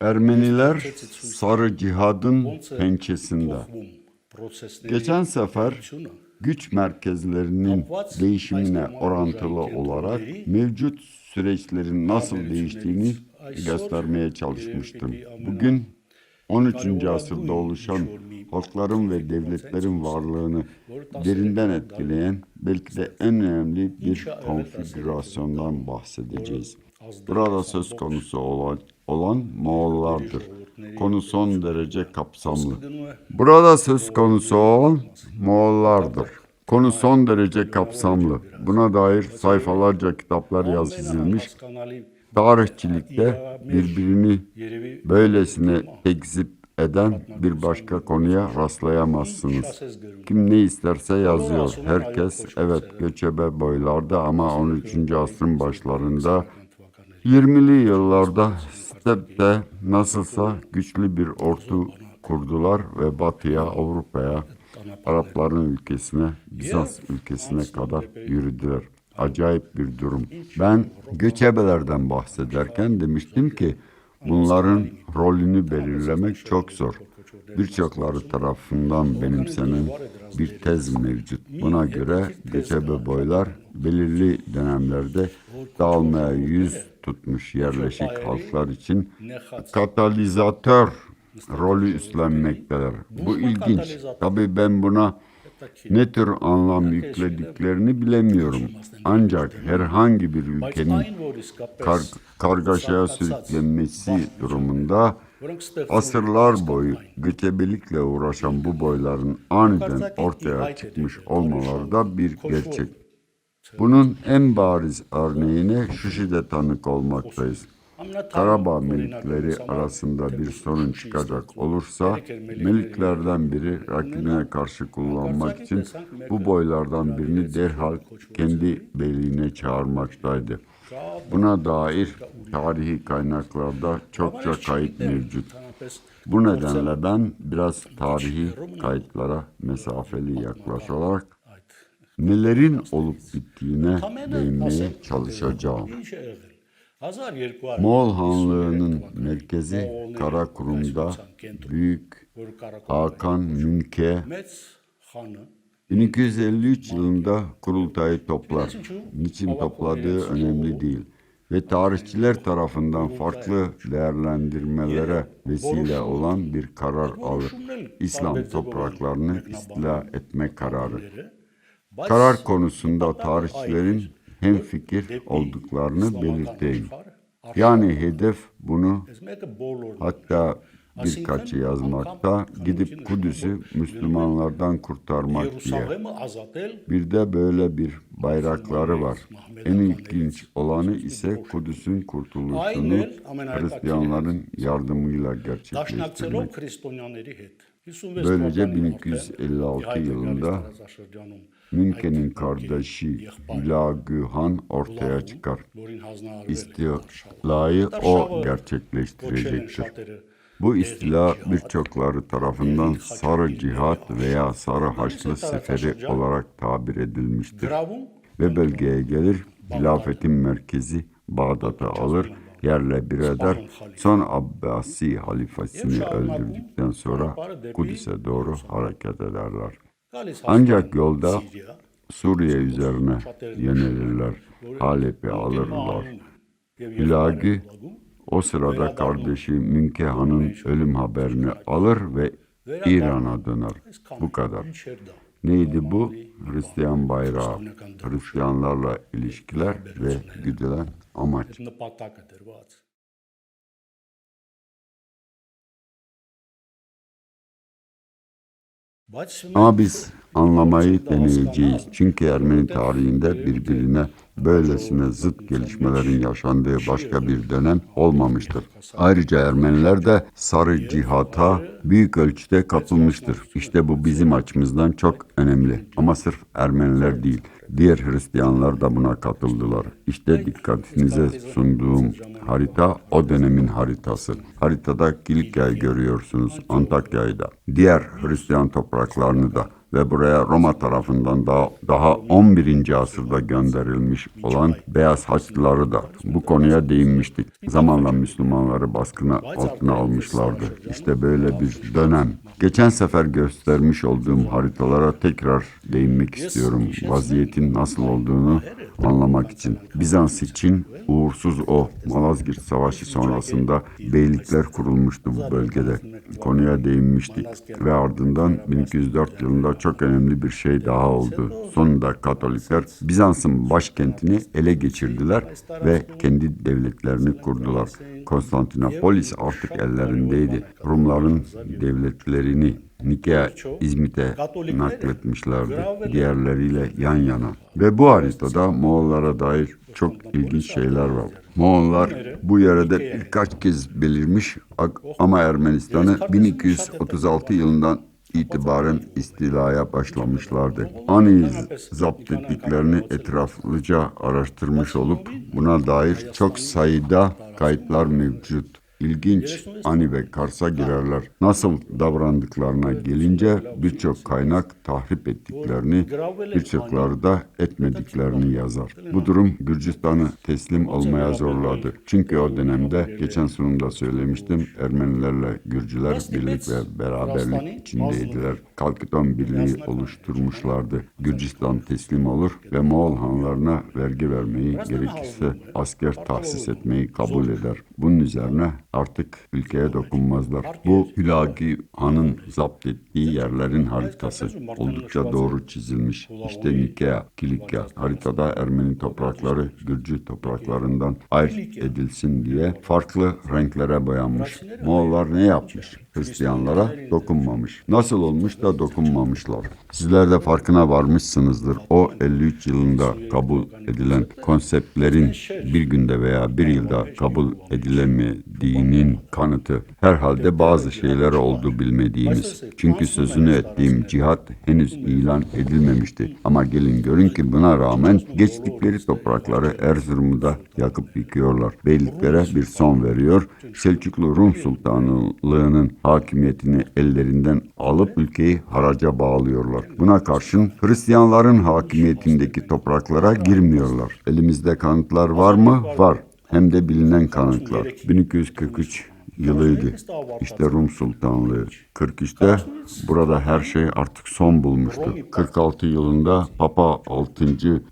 Ermeniler sarı cihadın pençesinde. Geçen sefer güç merkezlerinin değişimine orantılı olarak mevcut süreçlerin nasıl değiştiğini göstermeye çalışmıştım. Bugün 13. asırda oluşan halkların ve devletlerin varlığını derinden etkileyen belki de en önemli bir konfigürasyondan bahsedeceğiz. Burada söz konusu olan, olan Moğollardır. Konu son derece kapsamlı. Burada söz konusu olan Moğollardır. Konu son derece kapsamlı. Buna dair sayfalarca kitaplar yazılmış. Tarihçilikte birbirini böylesine tekzip eden bir başka konuya rastlayamazsınız. Kim ne isterse yazıyor. Herkes evet göçebe boylarda ama 13. asrın başlarında 20'li yıllarda stepte nasılsa güçlü bir ordu kurdular ve batıya, Avrupa'ya, Arapların ülkesine, Bizans ülkesine kadar yürüdüler. Acayip bir durum. Ben göçebelerden bahsederken demiştim ki bunların rolünü belirlemek çok zor. Birçokları tarafından benimsenen bir tez mevcut. Buna göre göçebe boylar belirli dönemlerde dağılmaya yüz tutmuş yerleşik halklar için katalizatör rolü üstlenmektedir. Bu ilginç. Tabii ben buna ne tür anlam yüklediklerini bilemiyorum. Ancak herhangi bir ülkenin kar kargaşaya sürüklenmesi durumunda asırlar boyu göçebelikle uğraşan bu boyların aniden ortaya çıkmış olmaları da bir gerçek. Bunun en bariz örneğine Şuşi'de tanık olmaktayız. Karabağ Melikleri arasında bir sorun çıkacak olursa Meliklerden biri rakibine karşı kullanmak için bu boylardan birini derhal kendi beyliğine çağırmaktaydı. Buna dair tarihi kaynaklarda çokça kayıt mevcut. Bu nedenle ben biraz tarihi kayıtlara mesafeli yaklaşarak nelerin olup bittiğine değinmeye çalışacağım. Moğol Hanlığı'nın merkezi Karakurum'da Büyük Hakan Münke 1253 yılında kurultayı toplar. Niçin topladığı önemli değil ve tarihçiler tarafından farklı değerlendirmelere vesile olan bir karar alır. İslam topraklarını istila etme kararı karar konusunda tarihçilerin hem fikir olduklarını belirteyim. Yani hedef bunu hatta birkaçı yazmakta gidip Kudüs'ü Müslümanlardan kurtarmak diye. Bir de böyle bir bayrakları var. En ilginç olanı ise Kudüs'ün kurtuluşunu Hristiyanların yardımıyla gerçekleştirmek. Böylece 1256 yılında Münke'nin kardeşi Gülagühan ortaya çıkar. İstilayı o gerçekleştirecektir. Bu istila birçokları tarafından Sarı Cihat veya Sarı Haçlı Seferi olarak tabir edilmiştir. Ve bölgeye gelir, hilafetin merkezi Bağdat'ı alır, yerle bir eder, son Abbasi halifesini öldürdükten sonra Kudüs'e doğru hareket ederler. Ancak yolda Suriye üzerine yönelirler, Halep'i alırlar. Hilagi o sırada kardeşi Münkehan'ın ölüm haberini alır ve İran'a döner. Bu kadar. Neydi bu? Hristiyan bayrağı, Hristiyanlarla ilişkiler ve güdülen amaç. Ama biz anlamayı deneyeceğiz. Çünkü Ermeni tarihinde birbirine böylesine zıt gelişmelerin yaşandığı başka bir dönem olmamıştır. Ayrıca Ermeniler de Sarı Cihat'a büyük ölçüde katılmıştır. İşte bu bizim açımızdan çok önemli. Ama sırf Ermeniler değil, diğer Hristiyanlar da buna katıldılar. İşte dikkatinize sunduğum harita o dönemin haritası. Haritada Kilikya'yı görüyorsunuz, Antakya'yı da. Diğer Hristiyan topraklarını da ve buraya Roma tarafından daha, daha 11. asırda gönderilmiş olan beyaz haçlıları da bu konuya değinmiştik. Zamanla Müslümanları baskına altına almışlardı. İşte böyle bir dönem. Geçen sefer göstermiş olduğum haritalara tekrar değinmek istiyorum. Vaziyetin nasıl olduğunu anlamak için. Bizans için uğursuz o Malazgirt Savaşı sonrasında beylikler kurulmuştu bu bölgede. Konuya değinmiştik ve ardından 1204 yılında çok önemli bir şey daha oldu. Sonunda Katolikler Bizans'ın başkentini ele geçirdiler ve kendi devletlerini kurdular. Konstantinopolis artık ellerindeydi. Rumların devletlerini Nikea, İzmit'e nakletmişlerdi. Diğerleriyle yan yana. Ve bu haritada Moğollara dair çok ilginç şeyler var. Moğollar bu yere de birkaç kez belirmiş ama Ermenistan'ı 1236 yılından itibaren istilaya başlamışlardı. Anı zapt ettiklerini etraflıca araştırmış olup buna dair çok sayıda kayıtlar mevcut. İlginç Ani ve Kars'a girerler. Nasıl davrandıklarına gelince birçok kaynak tahrip ettiklerini, birçokları da etmediklerini yazar. Bu durum Gürcistan'ı teslim olmaya zorladı. Çünkü o dönemde geçen sunumda söylemiştim Ermenilerle Gürcüler birlik ve beraberlik içindeydiler. Kalkıton Birliği oluşturmuşlardı. Gürcistan teslim olur ve Moğol hanlarına vergi vermeyi gerekirse asker tahsis etmeyi kabul eder. Bunun üzerine artık ülkeye dokunmazlar. Bu Hülagi Han'ın zapt ettiği yerlerin haritası oldukça doğru çizilmiş. İşte Nikea, Kilikya. Haritada Ermeni toprakları Gürcü topraklarından ayırt edilsin diye farklı renklere boyanmış. Moğollar ne yapmış? Hristiyanlara dokunmamış. Nasıl olmuş da dokunmamışlar. Sizler de farkına varmışsınızdır. O 53 yılında kabul edilen konseptlerin bir günde veya bir yılda kabul edilemediğinin kanıtı herhalde bazı şeyler oldu bilmediğimiz. Çünkü sözünü ettiğim cihat henüz ilan edilmemişti. Ama gelin görün ki buna rağmen geçtikleri toprakları Erzurum'u da yakıp yıkıyorlar. Beyliklere bir son veriyor. Selçuklu Rum Sultanlığı'nın hakimiyetini ellerinden alıp ülkeyi haraca bağlıyorlar. Buna karşın Hristiyanların hakimiyetindeki topraklara girmiyorlar. Elimizde kanıtlar var mı? Var. Hem de bilinen kanıtlar. 1243 yılıydı. İşte Rum Sultanlığı. 43'te burada her şey artık son bulmuştu. 46 yılında Papa 6.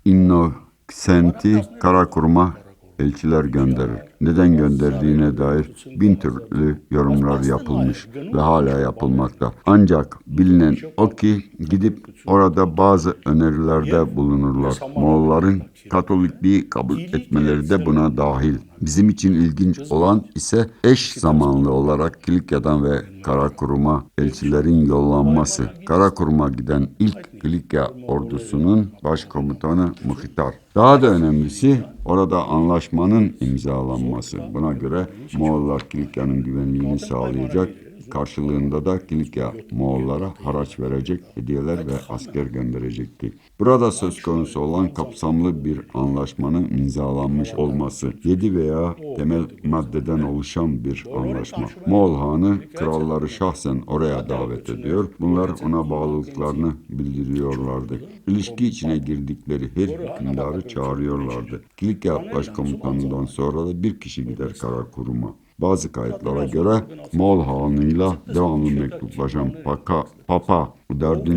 Innocenti Karakurum'a elçiler gönderir. Neden gönderdiğine dair bin türlü yorumlar yapılmış ve hala yapılmakta. Ancak bilinen o ki gidip orada bazı önerilerde bulunurlar. Moğolların Katolikliği kabul etmeleri de buna dahil. Bizim için ilginç olan ise eş zamanlı olarak Kilikya'dan ve Karakurum'a elçilerin yollanması. Karakurum'a giden ilk Kilikya ordusunun başkomutanı Mıhtar. Daha da önemlisi orada anlaşmanın imzalanması. Buna göre Moğollar Kilikya'nın güvenliğini sağlayacak Karşılığında da Kilikya Moğollara haraç verecek, hediyeler ve asker gönderecekti. Burada söz konusu olan kapsamlı bir anlaşmanın imzalanmış olması, 7 veya temel maddeden oluşan bir anlaşma. Moğol Hanı kralları şahsen oraya davet ediyor. Bunlar ona bağlılıklarını bildiriyorlardı. İlişki içine girdikleri her hükümdarı çağırıyorlardı. Kilikya başkomutanından sonra da bir kişi gider Karakurum'a. Bazı kayıtlara göre Moğol Hanı'yla devamlı mektuplaşan Paka, Papa 4.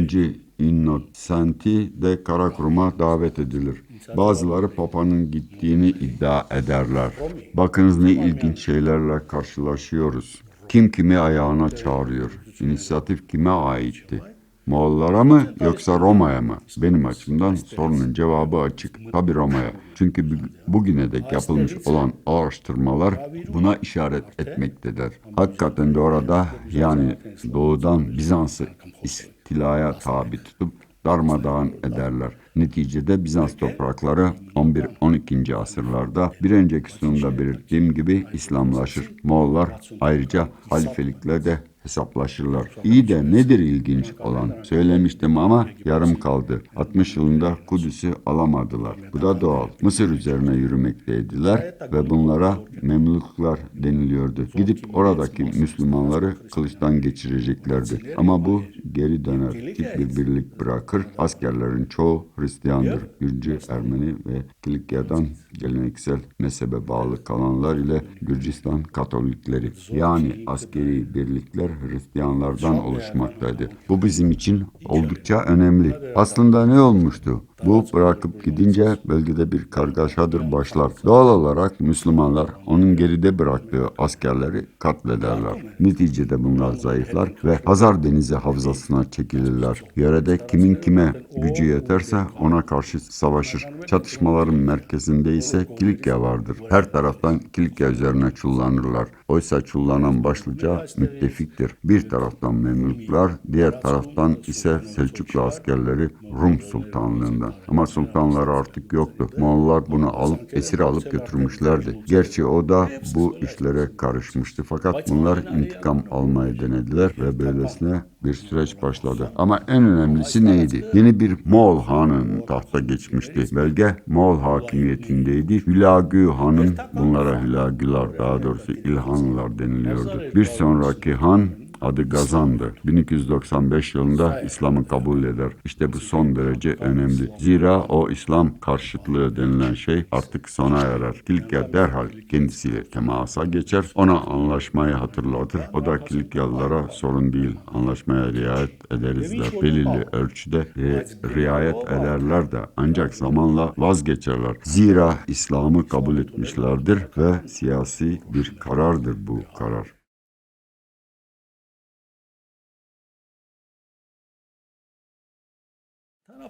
Innocenti de Karakurum'a davet edilir. Bazıları Papa'nın gittiğini iddia ederler. Bakınız ne ilginç şeylerle karşılaşıyoruz. Kim kimi ayağına çağırıyor? İnisiyatif kime aitti? Moğollara mı yoksa Roma'ya mı? Benim açımdan sorunun cevabı açık. Tabii Roma'ya. Çünkü bugüne dek yapılmış olan araştırmalar buna işaret etmektedir. Hakikaten de orada yani doğudan Bizans'ı istilaya tabi tutup darmadağın ederler. Neticede Bizans toprakları 11-12. asırlarda bir önceki sunumda belirttiğim gibi İslamlaşır. Moğollar ayrıca halifelikle de hesaplaşırlar. İyi de nedir ilginç olan? Söylemiştim ama yarım kaldı. 60 yılında Kudüs'ü alamadılar. Bu da doğal. Mısır üzerine yürümekteydiler ve bunlara Memluklar deniliyordu. Gidip oradaki Müslümanları kılıçtan geçireceklerdi. Ama bu geri döner. Hiçbir birlik bırakır. Askerlerin çoğu Hristiyandır. Gürcü, Ermeni ve Kilikya'dan geleneksel mezhebe bağlı kalanlar ile Gürcistan Katolikleri. Yani askeri birlikler Hristiyanlardan oluşmaktaydı. Bu bizim için oldukça önemli. Aslında ne olmuştu? Bu bırakıp gidince bölgede bir kargaşadır başlar. Doğal olarak Müslümanlar onun geride bıraktığı askerleri katlederler. Neticede bunlar zayıflar ve Hazar Denizi havzasına çekilirler. Yörede kimin kime gücü yeterse ona karşı savaşır. Çatışmaların merkezinde ise Kilikya vardır. Her taraftan Kilikya üzerine çullanırlar. Oysa çullanan başlıca müttefiktir. Bir taraftan Memluklar, diğer taraftan ise Selçuklu askerleri Rum Sultanlığından. Ama sultanlar artık yoktu. Moğollar bunu alıp esir alıp götürmüşlerdi. Gerçi o da bu işlere karışmıştı. Fakat bunlar intikam almayı denediler ve böylesine bir süreç başladı. Ama en önemlisi neydi? Yeni bir Moğol hanın tahta geçmişti. Belge Moğol hakimiyetindeydi. Hülagü hanın, bunlara Hülagüler daha doğrusu İlhanlılar deniliyordu. Bir sonraki han adı Gazan'dı. 1295 yılında İslam'ı kabul eder. İşte bu son derece önemli. Zira o İslam karşıtlığı denilen şey artık sona erer. Kilikya derhal kendisiyle temasa geçer. Ona anlaşmayı hatırlatır. O da Kilikyalılara sorun değil. Anlaşmaya riayet ederiz der. Belirli ölçüde e, riayet ederler de ancak zamanla vazgeçerler. Zira İslam'ı kabul etmişlerdir ve siyasi bir karardır bu karar.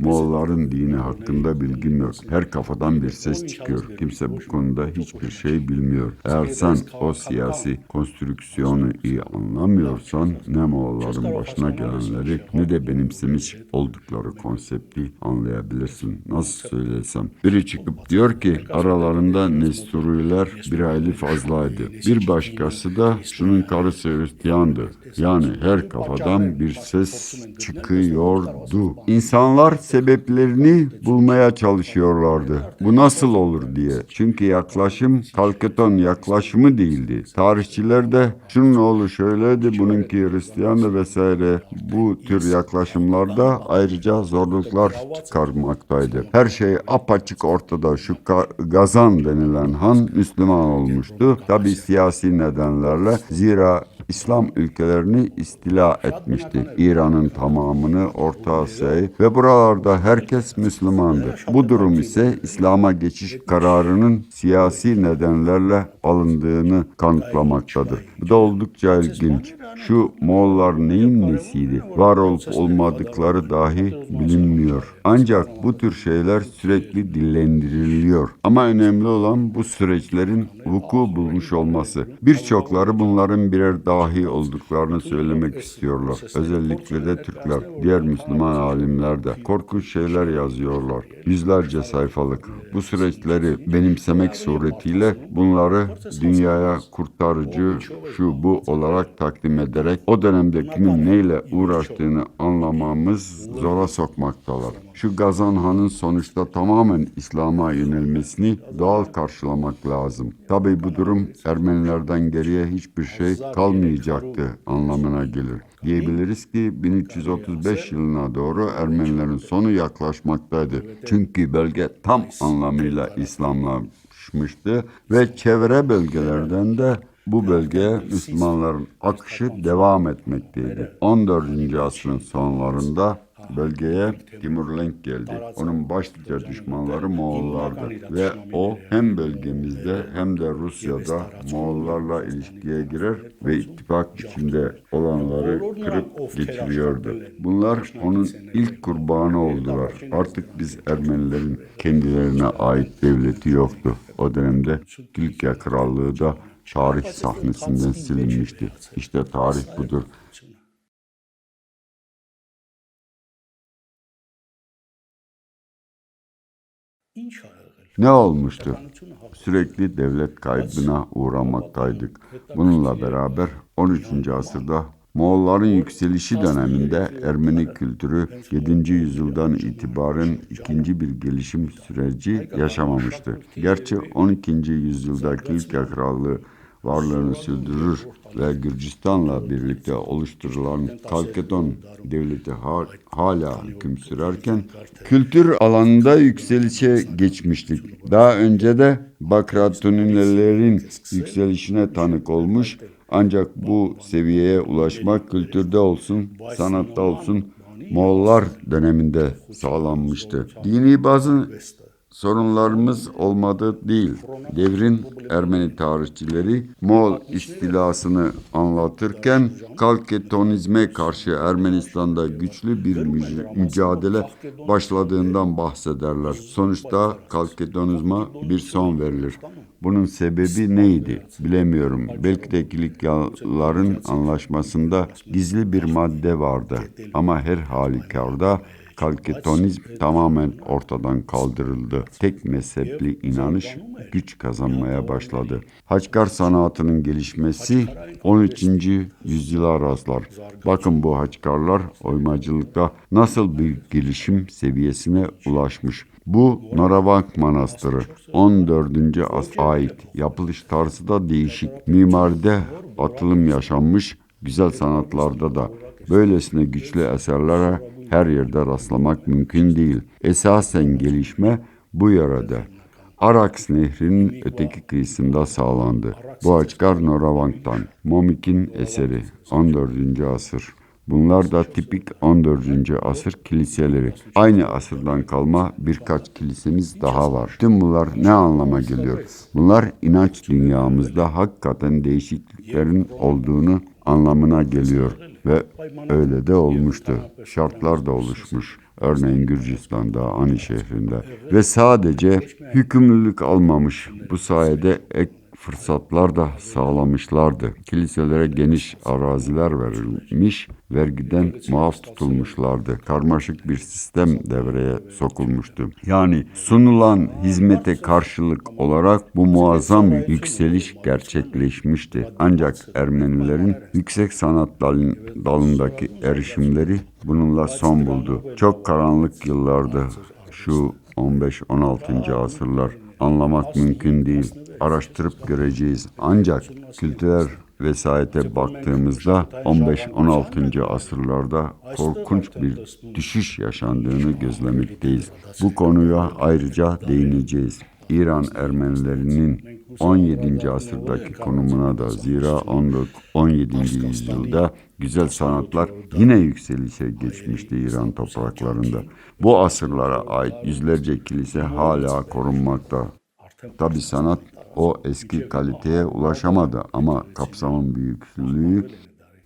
Moğolların dini hakkında bilgim yok. Her kafadan bir ses çıkıyor. Kimse bu konuda hiçbir şey bilmiyor. Eğer sen o siyasi konstrüksiyonu iyi anlamıyorsan ne Moğolların başına gelenleri ne de benimsemiş oldukları konsepti anlayabilirsin. Nasıl söylesem. Biri çıkıp diyor ki aralarında Nesturiler bir hayli fazlaydı. Bir başkası da şunun karısı Hristiyandı. Yani her kafadan bir ses çıkıyordu. İnsanlar sebeplerini bulmaya çalışıyorlardı. Bu nasıl olur diye. Çünkü yaklaşım Kalketon yaklaşımı değildi. Tarihçiler de şunun oğlu şöyleydi, bununki Hristiyandı vesaire. Bu tür yaklaşımlarda ayrıca zorluklar çıkarmaktaydı. Her şey apaçık ortada. Şu Gazan denilen han Müslüman olmuştu. Tabi siyasi nedenlerle. Zira İslam ülkelerini istila etmişti. İran'ın tamamını, Orta Asya'yı ve buralarda herkes Müslümandır. Bu durum ise İslam'a geçiş kararının siyasi nedenlerle alındığını kanıtlamaktadır. Bu da oldukça ilginç. Şu Moğollar neyin nesiydi? Var olup olmadıkları dahi bilinmiyor. Ancak bu tür şeyler sürekli dillendiriliyor. Ama önemli olan bu süreçlerin vuku bulmuş olması. Birçokları bunların birer dahi olduklarını söylemek istiyorlar. Özellikle de Türkler, diğer Müslüman alimler de korkunç şeyler yazıyorlar. Yüzlerce sayfalık. Bu süreçleri benimsemek suretiyle bunları dünyaya kurtarıcı şu bu olarak takdim ederek o dönemde kimin neyle uğraştığını anlamamız zora sokmaktalar. Şu Gazan Han'ın sonuçta tamamen İslam'a yönelmesini doğal karşılamak lazım. Tabi bu durum Ermenilerden geriye hiçbir şey kalmayacaktı anlamına gelir. Diyebiliriz ki 1335 yılına doğru Ermenilerin sonu yaklaşmaktaydı. Çünkü bölge tam anlamıyla İslamlaşmıştı ve çevre bölgelerden de bu bölgeye Müslümanların akışı devam etmekteydi. 14. asrın sonlarında bölgeye Timurlenk geldi. Onun başlıca düşmanları Moğollardı ve o hem bölgemizde hem de Rusya'da Moğollarla ilişkiye girer ve ittifak içinde olanları kırıp geçiriyordu. Bunlar onun ilk kurbanı oldular. Artık biz Ermenilerin kendilerine ait devleti yoktu. O dönemde Kilikya Krallığı da tarih sahnesinden silinmişti. İşte tarih budur. Ne olmuştu? Sürekli devlet kaybına uğramaktaydık. Bununla beraber 13. asırda Moğolların yükselişi döneminde Ermeni kültürü 7. yüzyıldan itibaren ikinci bir gelişim süreci yaşamamıştı. Gerçi 12. yüzyılda Kilike Krallığı varlığını sürdürür ve Gürcistan'la birlikte oluşturulan Kalkedon devleti ha- hala hüküm sürerken kültür alanında yükselişe geçmiştik. Daha önce de Bakratunilerin yükselişine tanık olmuş ancak bu seviyeye ulaşmak kültürde olsun, sanatta olsun Moğollar döneminde sağlanmıştı. Dini bazı sorunlarımız olmadı değil. Devrin Ermeni tarihçileri Moğol istilasını anlatırken Kalketonizme karşı Ermenistan'da güçlü bir müc- mücadele başladığından bahsederler. Sonuçta Kalketonizma bir son verilir. Bunun sebebi neydi? Bilemiyorum. Belki de Kilikyaların anlaşmasında gizli bir madde vardı. Ama her halükarda Kalketonizm tamamen ortadan kaldırıldı. Tek mezhepli inanış güç kazanmaya başladı. Haçkar sanatının gelişmesi 13. yüzyıla rastlar. Bakın bu haçkarlar oymacılıkta nasıl bir gelişim seviyesine ulaşmış. Bu Noravank Manastırı 14. asra ait. Yapılış tarzı da değişik. Mimaride atılım yaşanmış, güzel sanatlarda da. Böylesine güçlü eserlere her yerde rastlamak mümkün değil. Esasen gelişme bu yörede. Araks Nehri'nin öteki kıyısında sağlandı. Bu açkar Noravank'tan. Momik'in eseri 14. asır. Bunlar da tipik 14. asır kiliseleri. Aynı asırdan kalma birkaç kilisemiz daha var. Tüm bunlar ne anlama geliyor? Bunlar inanç dünyamızda hakikaten değişikliklerin olduğunu anlamına geliyor ve öyle de olmuştu. Şartlar da oluşmuş. Örneğin Gürcistan'da, Ani şehrinde ve sadece hükümlülük almamış. Bu sayede ek fırsatlar da sağlamışlardı. Kiliselere geniş araziler verilmiş, vergiden muaf tutulmuşlardı. Karmaşık bir sistem devreye sokulmuştu. Yani sunulan hizmete karşılık olarak bu muazzam yükseliş gerçekleşmişti. Ancak Ermenilerin yüksek sanat dalın- dalındaki erişimleri bununla son buldu. Çok karanlık yıllardı şu 15-16. asırlar anlamak mümkün değil. Araştırıp göreceğiz. Ancak kültürel vesayete baktığımızda 15-16. asırlarda korkunç bir düşüş yaşandığını gözlemekteyiz. Bu konuya ayrıca değineceğiz. İran Ermenilerinin 17. asırdaki konumuna da zira 14 17. yüzyılda güzel sanatlar yine yükselişe geçmişti İran topraklarında. Bu asırlara ait yüzlerce kilise hala korunmakta. Tabi sanat o eski kaliteye ulaşamadı ama kapsamın büyüklüğü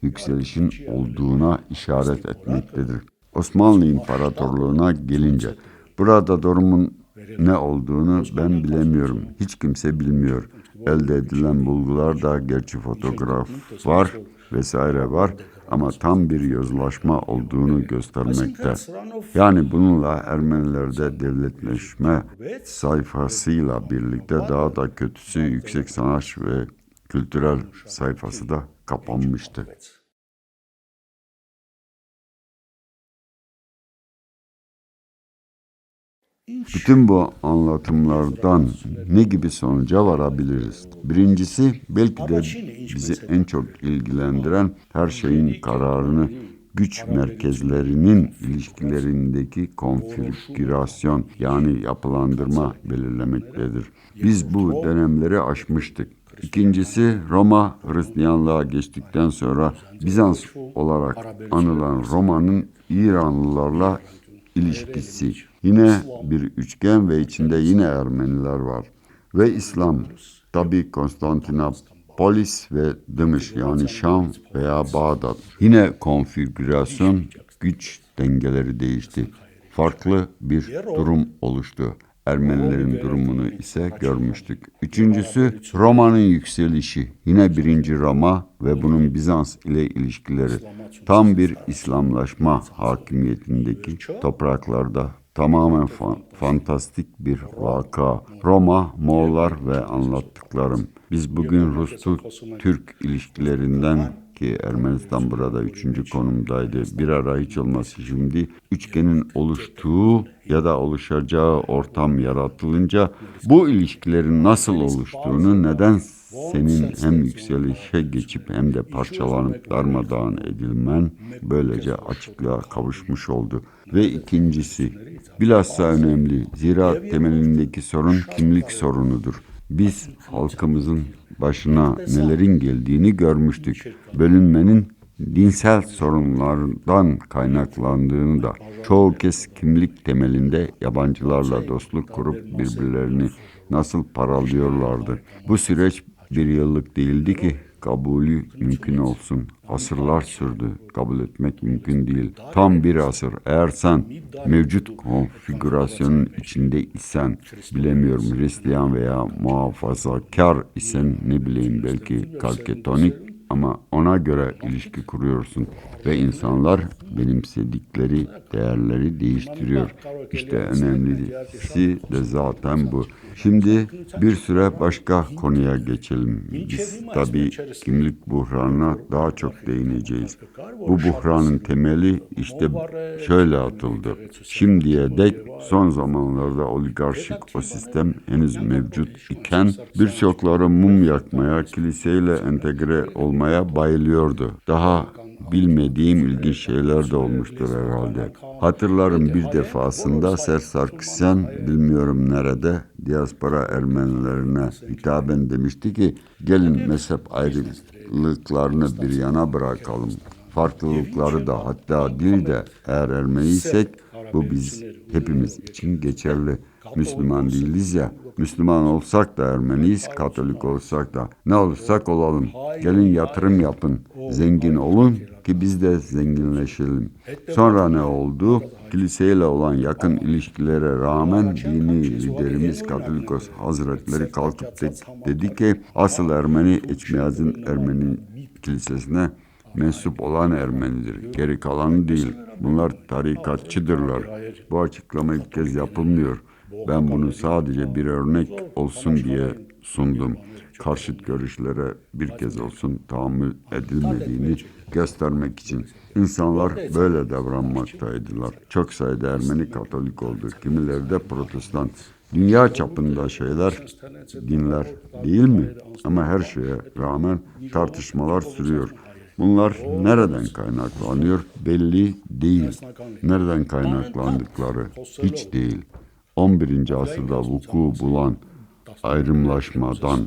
yükselişin olduğuna işaret etmektedir. Osmanlı İmparatorluğu'na gelince burada durumun ne olduğunu ben bilemiyorum. Hiç kimse bilmiyor. Elde edilen bulgular da gerçi fotoğraf var vesaire var ama tam bir yozlaşma olduğunu göstermekte. Yani bununla Ermenilerde devletleşme sayfasıyla birlikte daha da kötüsü yüksek sanat ve kültürel sayfası da kapanmıştı. Bütün bu anlatımlardan ne gibi sonuca varabiliriz? Birincisi belki de bizi en çok ilgilendiren her şeyin kararını güç merkezlerinin ilişkilerindeki konfigürasyon yani yapılandırma belirlemektedir. Biz bu dönemleri aşmıştık. İkincisi Roma Hristiyanlığa geçtikten sonra Bizans olarak anılan Roma'nın İranlılarla ilişkisi. Yine bir üçgen ve içinde yine Ermeniler var. Ve İslam. Tabi Konstantinopolis ve Dımış yani Şam veya Bağdat. Yine konfigürasyon güç dengeleri değişti. Farklı bir durum oluştu. Ermenilerin durumunu ise görmüştük. Üçüncüsü Roma'nın yükselişi. Yine birinci Roma ve bunun Bizans ile ilişkileri. Tam bir İslamlaşma hakimiyetindeki topraklarda tamamen fa- fantastik bir vaka. Roma, Moğollar ve anlattıklarım. Biz bugün Rus-Türk ilişkilerinden ki Ermenistan burada üçüncü konumdaydı. Bir ara hiç olmazsa şimdi üçgenin oluştuğu ya da oluşacağı ortam yaratılınca bu ilişkilerin nasıl oluştuğunu neden senin hem yükselişe geçip hem de parçalanıp darmadağın edilmen böylece açıklığa kavuşmuş oldu. Ve ikincisi bilhassa önemli zira temelindeki sorun kimlik sorunudur. Biz halkımızın başına nelerin geldiğini görmüştük. Bölünmenin dinsel sorunlardan kaynaklandığını da çoğu kez kimlik temelinde yabancılarla dostluk kurup birbirlerini nasıl paralıyorlardı. Bu süreç bir yıllık değildi ki kabulü mümkün olsun. Asırlar sürdü. Kabul etmek mümkün değil. Tam bir asır. Eğer sen mevcut konfigürasyonun içinde isen, bilemiyorum Hristiyan veya muhafazakar isen ne bileyim belki kalketonik ama ona göre ilişki kuruyorsun ve insanlar benimsedikleri değerleri değiştiriyor. İşte önemlisi de zaten bu. Şimdi bir süre başka konuya geçelim. Biz tabii kimlik buhranına daha çok değineceğiz. Bu buhranın temeli işte şöyle atıldı. Şimdiye dek son zamanlarda oligarşik o sistem henüz mevcut iken birçokları mum yakmaya, kiliseyle entegre olmaya bayılıyordu. Daha bilmediğim ilginç şeyler de olmuştur herhalde. Hatırlarım bir defasında Ser Sarkisyan bilmiyorum nerede diaspora Ermenilerine hitaben demişti ki gelin mezhep ayrılıklarını bir yana bırakalım. Farklılıkları da hatta dil de eğer Ermeniysek bu biz hepimiz için geçerli. Müslüman değiliz ya. Müslüman olsak da Ermeniyiz, Katolik olsak da. Ne olursak olalım. Gelin yatırım yapın. Zengin olun ki biz de zenginleşelim. Sonra ne oldu? Kiliseyle olan yakın ilişkilere rağmen dini liderimiz Katolikos Hazretleri kalkıp de- dedi ki asıl Ermeni Eçmiyaz'ın Ermeni kilisesine mensup olan Ermenidir. Geri kalanı değil. Bunlar tarikatçıdırlar. Bu açıklama ilk kez yapılmıyor. Ben bunu sadece bir örnek olsun diye sundum. Karşıt görüşlere bir kez olsun tahammül edilmediğini göstermek için. İnsanlar böyle davranmaktaydılar. Çok sayıda Ermeni Katolik oldu. Kimileri de Protestan. Dünya çapında şeyler, dinler değil mi? Ama her şeye rağmen tartışmalar sürüyor. Bunlar nereden kaynaklanıyor belli değil. Nereden kaynaklandıkları hiç değil. 11. asırda vuku bulan ayrımlaşmadan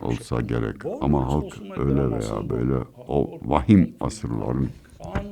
olsa gerek. Ama halk öyle veya böyle o vahim asırların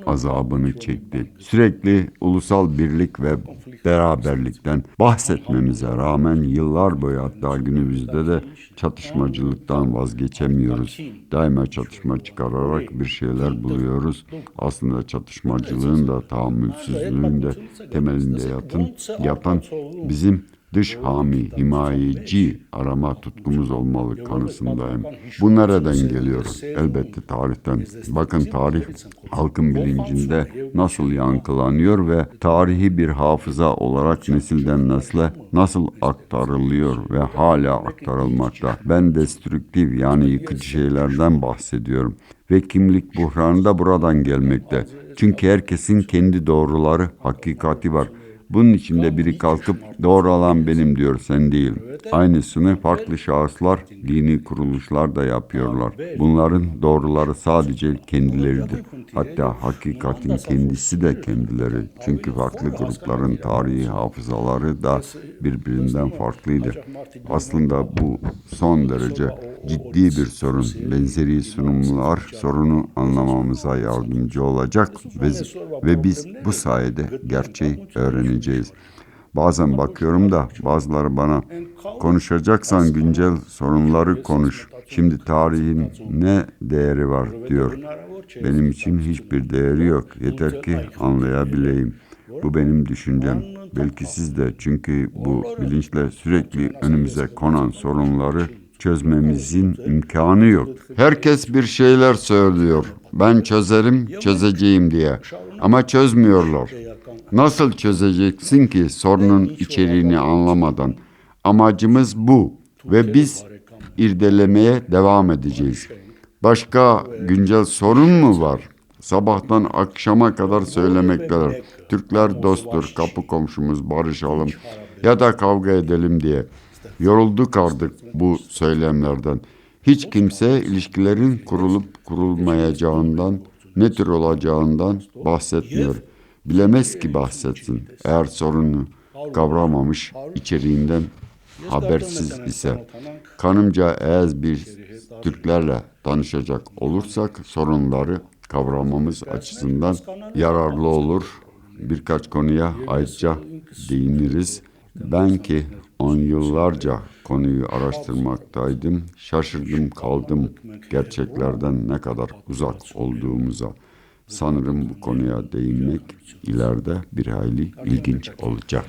azabını çekti. Sürekli ulusal birlik ve beraberlikten bahsetmemize rağmen yıllar boyu hatta günümüzde de çatışmacılıktan vazgeçemiyoruz. Daima çatışma çıkararak bir şeyler buluyoruz. Aslında çatışmacılığın da tahammülsüzlüğün de temelinde yatın, yatan bizim dış hami, himayeci arama tutkumuz olmalı kanısındayım. Bu nereden geliyor? Elbette tarihten. Bakın tarih halkın bilincinde nasıl yankılanıyor ve tarihi bir hafıza olarak nesilden nesle nasıl aktarılıyor ve hala aktarılmakta. Ben destrüktif yani yıkıcı şeylerden bahsediyorum. Ve kimlik buhranı da buradan gelmekte. Çünkü herkesin kendi doğruları, hakikati var. Bunun içinde biri kalkıp doğru olan benim diyor sen değil. Aynısını farklı şahıslar, dini kuruluşlar da yapıyorlar. Bunların doğruları sadece kendileridir. Hatta hakikatin kendisi de kendileri. Çünkü farklı grupların tarihi hafızaları da birbirinden farklıdır. Aslında bu son derece ciddi bir sorun. Benzeri sunumlar sorunu anlamamıza yardımcı olacak ve, ve biz bu sayede gerçeği öğreneceğiz. Bazen bakıyorum da bazıları bana konuşacaksan güncel sorunları konuş. Şimdi tarihin ne değeri var diyor. Benim için hiçbir değeri yok. Yeter ki anlayabileyim. Bu benim düşüncem. Belki siz de çünkü bu bilinçle sürekli önümüze konan sorunları çözmemizin imkanı yok. Herkes bir şeyler söylüyor. Ben çözerim, çözeceğim diye. Ama çözmüyorlar. Nasıl çözeceksin ki sorunun içeriğini anlamadan? Amacımız bu ve biz irdelemeye devam edeceğiz. Başka güncel sorun mu var? Sabahtan akşama kadar söylemekteler. Türkler dosttur, kapı komşumuz, barışalım ya da kavga edelim diye. Yorulduk artık bu söylemlerden. Hiç kimse ilişkilerin kurulup kurulmayacağından, ne tür olacağından bahsetmiyor. Bilemez ki bahsetsin. Eğer sorunu kavramamış, içeriğinden habersiz ise. Kanımca eğer bir Türklerle tanışacak olursak sorunları kavramamız açısından yararlı olur. Birkaç konuya ayrıca değiniriz. Ben ki on yıllarca konuyu araştırmaktaydım. Şaşırdım kaldım gerçeklerden ne kadar uzak olduğumuza. Sanırım bu konuya değinmek ileride bir hayli ilginç olacak.